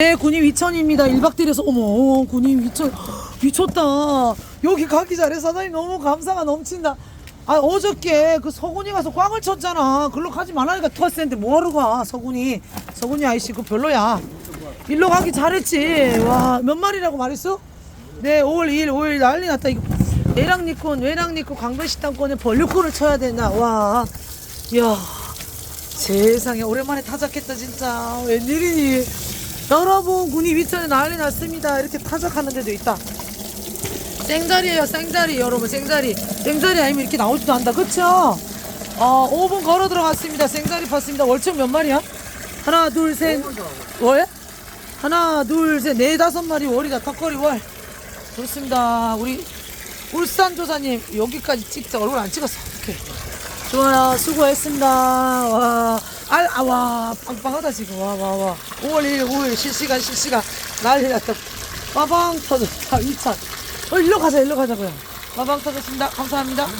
네, 군인 위천입니다. 1박 때려서 어머, 군인 위천 미쳤다. 여기 가기 잘해 사장님 너무 감사가 넘친다. 아 어저께 그 서군이 가서 꽝을 쳤잖아. 글로 가지 말라니까 투어스인데 뭐하러 가 서군이 서군이 아이씨 그 별로야. 일로 가기 잘했지. 와 몇 마리라고 말했어? 네 5월 2일 5일 난리 났다 이거. 내랑니콘 외랑니콘 광배식당권에 벌류콘을 쳐야 되나 와. 이야 세상에 오랜만에 타작했다 진짜 웬일이니 여러분 군이 위천에 난리 났습니다. 이렇게 타작하는 데도 있다. 생자리에요 생자리. 여러분 생자리. 생자리 아니면 이렇게 나오지도 않다. 그쵸? 어 5분 걸어 들어갔습니다. 생자리 팠습니다. 월척 몇 마리야? 하나 둘셋. 월? 하나 둘셋네 다섯 마리 월이다. 턱걸이 월. 좋습니다. 우리 울산 조사님 여기까지 찍자. 얼굴 안 찍었어. 오케이. 좋아요. 수고했습니다. 와. 알, 아, 와. 빵빵하다, 지금. 와, 와, 와. 5월 1일, 5일, 실시간, 실시간. 난리 났다. 빠방 터졌다. 2차. 어, 일로 가자, 일로 가자고요. 빠방 터졌습니다. 감사합니다.